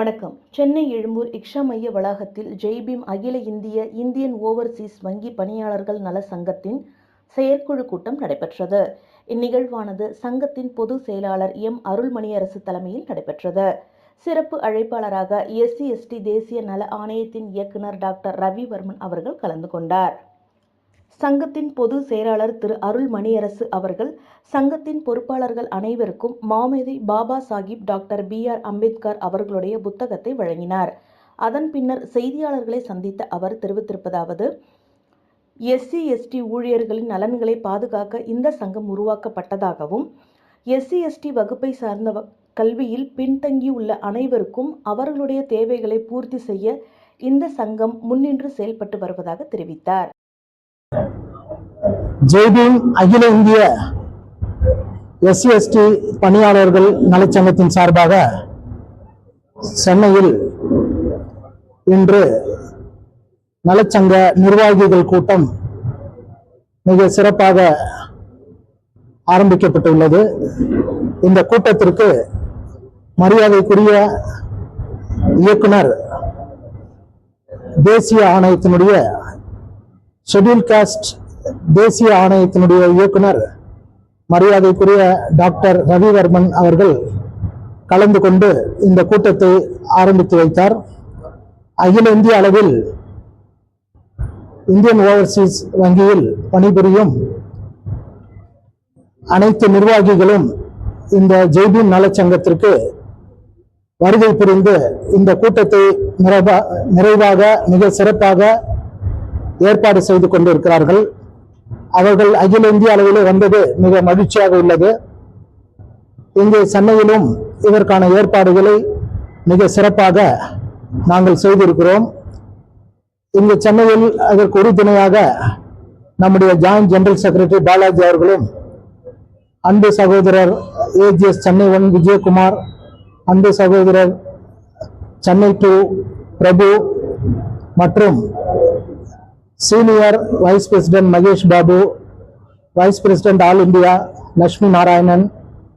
வணக்கம். சென்னை எழும்பூர் இக்ஷா மைய வளாகத்தில் ஜெய்பீம் அகில இந்திய இந்தியன் ஓவர்சீஸ் வங்கி பணியாளர்கள் நல சங்கத்தின் செயற்குழு கூட்டம் நடைபெற்றது. இந்நிகழ்வானது சங்கத்தின் பொதுச் செயலாளர் எம். அருள்மணியரசு தலைமையில் நடைபெற்றது. சிறப்பு அழைப்பாளராக எஸ்சி எஸ்டி தேசிய நல ஆணையத்தின் இயக்குனர் டாக்டர் ரவிவர்மன் அவர்கள் கலந்து கொண்டார். சங்கத்தின் பொதுச் செயலாளர் திரு அருள் மணியரசு அவர்கள் சங்கத்தின் பொறுப்பாளர்கள் அனைவருக்கும் மாமேதை Baba Saheb doctor B R Ambedkar அவர்களுடைய புத்தகத்தை வழங்கினார். அதன் பின்னர் செய்தியாளர்களை சந்தித்த அவர் தெரிவித்திருப்பதாவது எஸ்சி எஸ்டி ஊழியர்களின் நலன்களை பாதுகாக்க இந்த சங்கம் உருவாக்கப்பட்டதாகவும் எஸ்சி எஸ்டி வகுப்பை சார்ந்த கல்வியில் பின்தங்கியுள்ள அனைவருக்கும் அவர்களுடைய தேவைகளை பூர்த்தி செய்ய இந்த சங்கம் முன்னின்று செயல்பட்டு வருவதாக தெரிவித்தார். ஜெய்பீம் அகில இந்திய எஸ்சி எஸ்டி பணியாளர்கள் நலச்சங்கத்தின் சார்பாக சென்னையில் இன்று நலச்சங்க நிர்வாகிகள் கூட்டம் மிக சிறப்பாக ஆரம்பிக்கப்பட்டுள்ளது. இந்த கூட்டத்திற்கு மரியாதைக்குரிய இயக்குனர் தேசிய ஆணையத்தினுடைய ஷெட்யூல் காஸ்ட் தேசிய ஆணையத்தினுடைய இயக்குனர் மரியாதைக்குரிய டாக்டர் ரவிவர்மன் அவர்கள் கலந்து கொண்டு இந்த கூட்டத்தை ஆரம்பித்து வைத்தார். அகில இந்திய அளவில் இந்தியன் ஓவர்சீஸ் வங்கியில் பணிபுரியும் அனைத்து நிர்வாகிகளும் இந்த ஜெய்பீம் நலச்சங்கத்திற்கு வருகை புரிந்து இந்த கூட்டத்தை நிறைவாக மிக சிறப்பாக ஏற்பாடு செய்து கொண்டிருக்கிறார்கள். அவர்கள் அகில இந்திய அளவில் வந்தது மிக மகிழ்ச்சியாக உள்ளது. இங்கே சென்னையிலும் இதற்கான ஏற்பாடுகளை மிக சிறப்பாக நாங்கள் செய்திருக்கிறோம். இங்கு சென்னையில் அதற்கு உறுதுணையாக நம்முடைய ஜாயிண்ட் ஜெனரல் செக்ரட்டரி பாலாஜி அவர்களும் அன்பு சகோதரர் ஏஜிஎஸ் சென்னை ஒன் விஜயகுமார் அன்பு சகோதரர் சென்னை டூ பிரபு மற்றும் senior vice president Mahesh Babu vice president all India Lakshmi Narayanan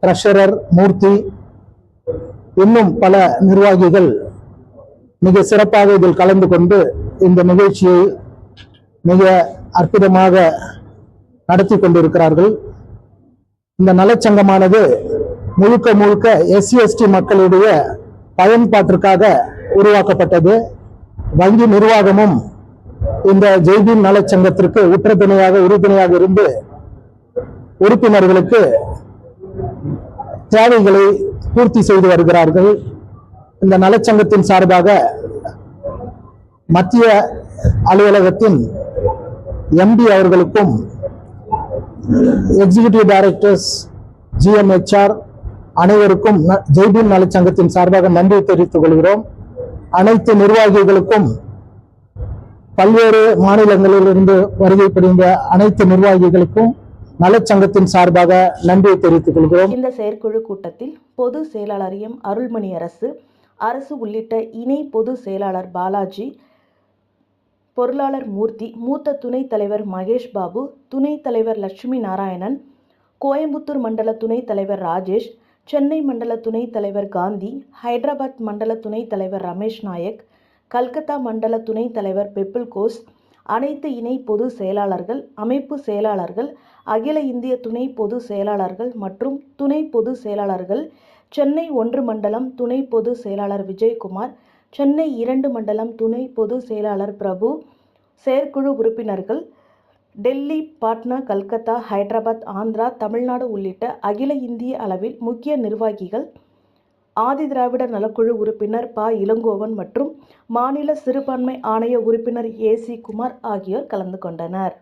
treasurer Murthy இன்னும் பல நிர்வாகிகள் மிக சிறப்பாக இதில் கலந்து கொண்டு இந்த நிகழ்ச்சியை மிக அற்புதமாக நடத்தி கொண்டிருக்கிறார்கள். இந்த நலச்சங்கமானது முழுக்க முழுக்க எஸ்சி எஸ்டி மக்களுடைய பயன்பாட்டிற்காக உருவாக்கப்பட்டது. வங்கி நிர்வாகமும் இந்த ஜெய்பீம் நலச்சங்கத்திற்கு உற்ற துணையாக உறுதுணையாக இருந்து உறுப்பினர்களுக்கு தேவைகளை பூர்த்தி செய்து வருகிறார்கள். இந்த நலச்சங்கத்தின் சார்பாக மத்திய அலுவலகத்தின் எம்பி அவர்களுக்கும் எக்ஸிகியூட்டிவ் டைரக்டர்ஸ் ஜிஎம்ஹெச்ஆர் அனைவருக்கும் ந- நலச்சங்கத்தின் சார்பாக நன்றி தெரிவித்துக் கொள்கிறோம். அனைத்து நிர்வாகிகளுக்கும் பல்வேறு மாநிலங்களிலிருந்து வருகை புரிந்த அனைத்து நிர்வாகிகளுக்கும் நலச்சங்கத்தின் சார்பாக நன்றியை தெரிவித்துக் கொள்கிறோம். இந்த செயற்குழு கூட்டத்தில் பொது செயலாளர் எம். அருள்மணி அரசு அரசு உள்ளிட்ட இணை பொது செயலாளர் பாலாஜி பொருளாளர் மூர்த்தி மூத்த துணைத் தலைவர் மகேஷ் பாபு துணைத் தலைவர் லட்சுமி நாராயணன் கோயம்புத்தூர் மண்டல துணைத் தலைவர் ராஜேஷ் சென்னை மண்டல துணைத் தலைவர் காந்தி ஹைதராபாத் மண்டல துணைத் தலைவர் ரமேஷ் நாயக் கல்கத்தா மண்டல துணைத் தலைவர் பெப்பிள் கோஸ் அனைத்து இணை பொது செயலாளர்கள் அமைப்பு செயலாளர்கள் அகில இந்திய துணை பொது செயலாளர்கள் மற்றும் துணை பொது செயலாளர்கள் சென்னை ஒன்று மண்டலம் துணை பொது செயலாளர் விஜயகுமார் சென்னை இரண்டு மண்டலம் துணை பொது செயலாளர் பிரபு செயற்குழு உறுப்பினர்கள் டெல்லி பாட்னா கல்கத்தா ஹைதராபாத் ஆந்திரா தமிழ்நாடு உள்ளிட்ட அகில இந்திய அளவில் முக்கிய நிர்வாகிகள் ஆதி திராவிடர் நலக்குழு உறுப்பினர் ப. இளங்கோவன் மற்றும் மாநில சிறுபான்மை ஆணைய உறுப்பினர் ஏ. சி. குமார் ஆகியோர் கலந்து கொண்டனர்.